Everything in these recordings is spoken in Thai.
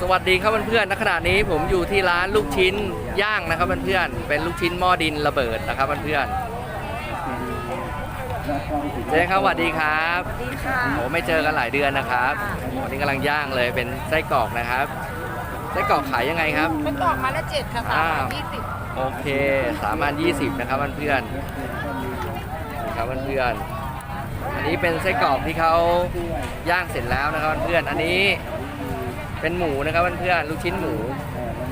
สวัสดีครับเพื่อนๆณขณะนี้ผมอยู่ที่ร้านลูกชิ้นย่างนะครับเพื่อนๆเป็นลูกชิ้นหม้อดินระเบิดนะครับเพื่อนๆเจ๊ครับสวัสดีครับสวัสดีค่ะโอ้ไม่เจอกันหลายเดือนนะครับวันนี้กำลังย่างเลยเป็นไส้กรอกนะครับไส้กรอกขายยังไงครับไม่กรอกมาละเจ็ดค่ะสามอ้าวร้อยยี่สิบโอเคสามพันยี่สิบนะครับเพื่อนๆนี่ครับเพื่อนๆอันนี้เป็นไส้กรอกที่เขาย่างเสร็จแล้วนะครับเพื่อนๆอันนี้ เป็นหมูนะครับเพื่อนๆลูกชิ้นหมู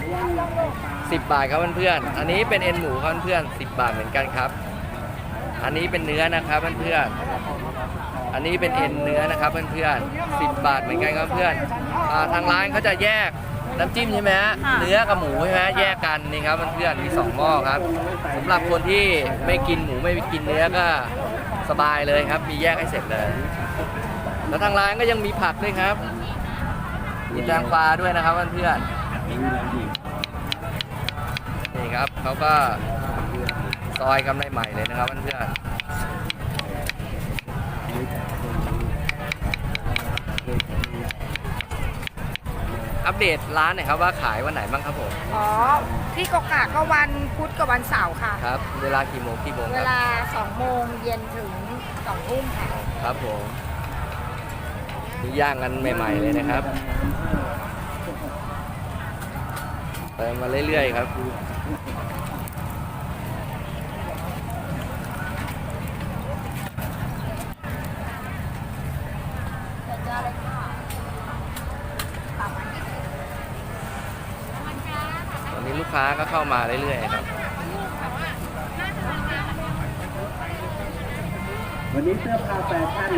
10 บาทครับเพื่อนๆอันนี้เป็นเอ็นหมูครับเพื่อนๆ10 บาทเหมือนกันครับ อันนี้เป็นเนื้อนะครับเพื่อนๆอันนี้เป็นเอ็นเนื้อนะครับเพื่อนๆ10 บาทเหมือนกันครับเพื่อนอ่าทางร้านเขาจะแยกน้ำจิ้มใช่ไหมฮะเนื้อกับหมูใช่ไหมแยกกันนี่ครับเพื่อนๆมีสองหม้อครับสำหรับคนที่ไม่กินหมูไม่กินเนื้อก็สบายเลยครับ มีแยกให้เสร็จเลย แล้วทางร้านก็ยังมีผักด้วยครับ มีแตงกวาด้วยนะครับเพื่อนๆนี่ครับเขาก็ซอยกันใหม่ๆเลยนะครับเพื่อนๆอัปเดตร้านหน่อยครับว่าขายวันไหนบ้างครับผมอ๋อ ที่กกาก็วันพุธกับวันเสาร์ค่ะ ครับ เวลากี่โมงกี่โมงเวครับลา2โมงเย็นถึง2ทุ่มค่ะ ครับผม นี่ย่างกันใหม่ ๆ เลยนะครับเติมมาเรื่อย ๆ ครับตอนนี้ลูกค้าก็เข้ามาเรื่อย ๆ ครับ วันนี้เสื้อผ้าแฟชั่น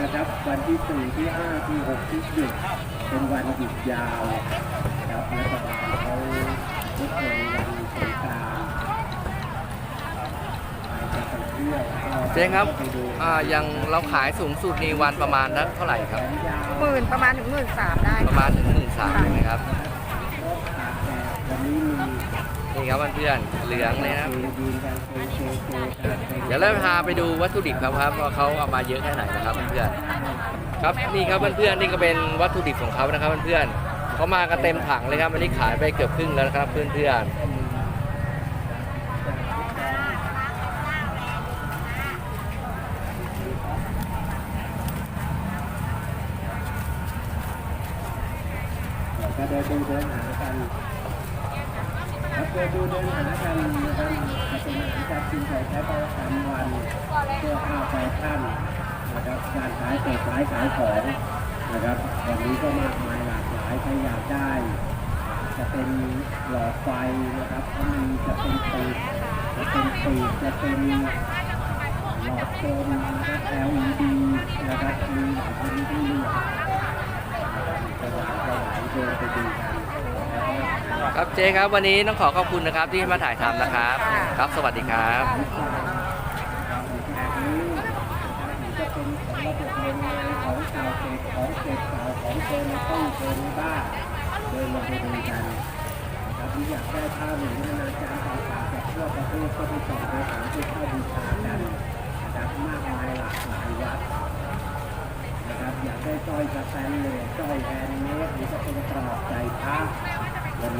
นะครับ วันที่4ที่5ที่6ที่7เป็นวันหยุดยาวครับรัฐบาลเขาลดเลยวันสงกรานต์ใครจะไปเที่ยวก็เจ๊ครับไปดูอ่ายังเราขายสูงสุดในวันประมาณนักเท่าไหร่ครับแขนยาวหมื่นประมาณถึงหมื่นสามได้ประมาณถึงหมื่นสามนะครับรถตากแดดวันนี้มีนี่ครับเพื่อนๆเหลืองเลยนะครับ เดี๋ยวเราพาไปดูวัตถุดิบครับครับว่าเขาเอามาเยอะแค่ไหนนะครับเพื่อนๆครับนี่ครับเพื่อนๆนี่ก็เป็นวัตถุดิบของเขานะครับเพื่อนๆเขามากันเต็มถังเลยครับวันนี้ขายไปเกือบครึ่งแล้วนะครับเพื่อนๆก็เดินดูเดินหากันครับเดินดูเดินหากันนะครับจะเป็นอาหารการกินไข่ใช้ประจำวัน เสื้อผ้าแฟชั่นนะครับการขายเศษขายขายของนะครับวันนี้ก็มากมายหลากหลายใครอยากได้ จะเป็นหลอดไฟนะครับก็มีจะเป็นปีกจะเป็นปีกจะเป็นหลอดโฟมนะครับ LED นะครับมีหลายชนิดที่เลือกสว่างสวายเดินไปดูกันนะครับครับเจ๊ครับวันนี้ต้องขอขอบคุณนะครับที่มาถ่ายทำนะครับ ครับสวัสดีครับนี้จะเป็นของ ระบบโรงงานของเก่าเศษของเศษเก่าของเดินในตู้เดินในบ้าเดินมาไปดูกันนะครับที่อยากได้ภาพหรือนานาจารย์ต่างๆจากทั่วประเทศก็ไปส่องไปหาไปเข้าบูชากันนะครับมากมายหลากหลายวัดนะครับอยากได้สร้อยสแตนเลสสร้อยแฮนด์เมดหรือจะเป็นกรอบใจพระ